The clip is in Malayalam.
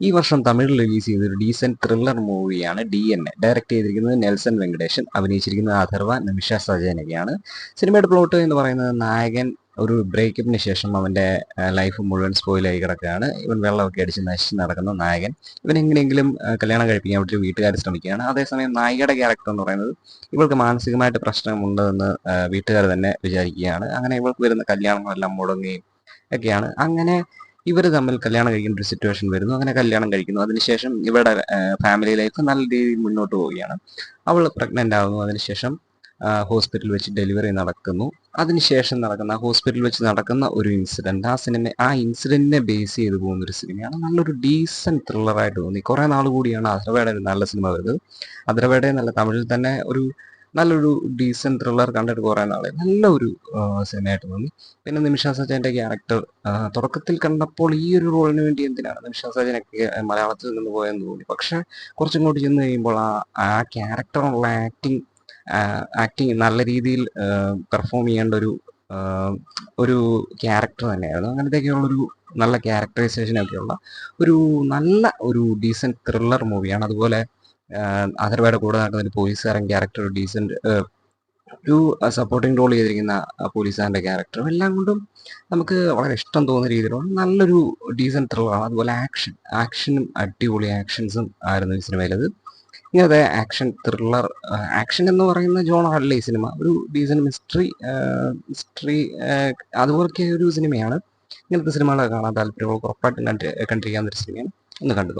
ഈ വർഷം തമിഴിൽ റിലീസ് ചെയ്ത ഒരു ഡീസന്റ് ത്രില്ലർ മൂവിയാണ് ഡി എൻ എ ഡയറക്ട് ചെയ്തിരിക്കുന്നത് നെൽസൺ വെങ്കടേശൻ അഭിനയിച്ചിരിക്കുന്നത് അഥർവ നിമിഷ സജനൊക്കെയാണ് സിനിമയുടെ പ്ലോട്ട് എന്ന് പറയുന്നത് നായകൻ ഒരു ബ്രേക്കപ്പിന് ശേഷം അവന്റെ ലൈഫ് മുഴുവൻ സ്പോയിലായി കിടക്കുകയാണ്. ഇവൻ വെള്ളമൊക്കെ അടിച്ച് നശിച്ച് നടക്കുന്ന നായകൻ. ഇവൻ എങ്ങനെയെങ്കിലും കല്യാണം കഴിപ്പിക്കാൻ വേണ്ടി വീട്ടുകാർ ശ്രമിക്കുകയാണ്. അതേസമയം നായികയുടെ ക്യാരക്ടർ എന്ന് പറയുന്നത് ഇവൾക്ക് മാനസികമായിട്ട് പ്രശ്നമുണ്ടെന്ന് വീട്ടുകാർ തന്നെ വിചാരിക്കുകയാണ്. അങ്ങനെ ഇവൾക്ക് വരുന്ന കല്യാണങ്ങളെല്ലാം മുടങ്ങുകയും ഒക്കെയാണ്. അങ്ങനെ ഇവർ തമ്മിൽ കല്യാണം കഴിക്കുന്ന ഒരു സിറ്റുവേഷൻ വരുന്നു. അങ്ങനെ കല്യാണം കഴിക്കുന്നു. അതിനുശേഷം ഇവരുടെ ഫാമിലി ലൈഫ് നല്ല രീതിയിൽ മുന്നോട്ട് പോവുകയാണ്. അവൾ പ്രഗ്നന്റ് ആകുന്നു അതിനുശേഷം ഹോസ്പിറ്റലിൽ വെച്ച് ഡെലിവറി നടക്കുന്നു. അതിനുശേഷം നടക്കുന്ന ഹോസ്പിറ്റലിൽ വെച്ച് നടക്കുന്ന ഒരു ഇൻസിഡന്റ് ആ സിനിമ ആ ഇൻസിഡന്റിനെ ബേസ് ചെയ്ത് പോകുന്ന ഒരു സിനിമയാണ് നല്ലൊരു ഡീസന്റ് ത്രില്ലറായിട്ട് തോന്നി. കുറെ നാൾ കൂടിയാണ് അദ്രവേടെ ഒരു നല്ല സിനിമ വരുന്നത്. അദ്രവേടെ നല്ല തമിഴിൽ തന്നെ ഒരു നല്ലൊരു ഡീസെന്റ് ത്രില്ലർ കണ്ടിട്ട് കുറെ നാളെ നല്ല ഒരു സിനിമയായിട്ട് തോന്നി. പിന്നെ നിമിഷ സജന്റെ ക്യാരക്ടർ തുടക്കത്തിൽ കണ്ടപ്പോൾ ഈ ഒരു റോളിന് വേണ്ടി എന്തിനാണ് നിമിഷ സജനൊക്കെ മലയാളത്തിൽ നിന്ന് പോയെന്ന് തോന്നി. പക്ഷെ കുറച്ചിങ്ങോട്ട് ചെന്ന് കഴിയുമ്പോൾ ആ ആ ക്യാരക്ടറുള്ള ആക്ടിങ് ആക്ടിങ് നല്ല രീതിയിൽ പെർഫോം ചെയ്യേണ്ട ഒരു ഒരു ക്യാരക്ടർ തന്നെയായിരുന്നു. അങ്ങനത്തെയൊക്കെയുള്ളൊരു നല്ല ക്യാരക്ടറൈസേഷനൊക്കെയുള്ള ഒരു നല്ല ഒരു ഡീസന്റ് ത്രില്ലർ മൂവിയാണ് അതുപോലെ അഥർവയുടെ കൂടെ നടക്കുന്ന ഒരു പോലീസുകാരൻ ക്യാരക്ടർ ഡീസന്റ് ഒരു സപ്പോർട്ടിംഗ് റോൾ ചെയ്തിരിക്കുന്ന പോലീസുകാരന്റെ ക്യാരക്ടറും എല്ലാം കൊണ്ടും നമുക്ക് വളരെ ഇഷ്ടം തോന്നുന്ന രീതിയിലുള്ള നല്ലൊരു ഡീസന്റ് ത്രില്ലറാണ് അതുപോലെ ആക്ഷൻ ആക്ഷനും അടിപൊളി ആക്ഷൻസും ആയിരുന്നു ഈ സിനിമയിലത് ഇങ്ങനത്തെ ആക്ഷൻ ത്രില്ലർ ആക്ഷൻ എന്ന് പറയുന്ന ജോണറല്ല ഈ സിനിമ ഒരു ഡീസൻ മിസ്റ്ററി മിസ്റ്ററി അതുപോലൊക്കെ ഒരു സിനിമയാണ് ഇങ്ങനത്തെ സിനിമകളൊക്കെ കാണാൻ താല്പര്യമുള്ള ഉറപ്പായിട്ടും കണ്ടി കണ്ടിരിക്കാവുന്ന ഒരു സിനിമയാണ് ഒന്ന് കണ്ടു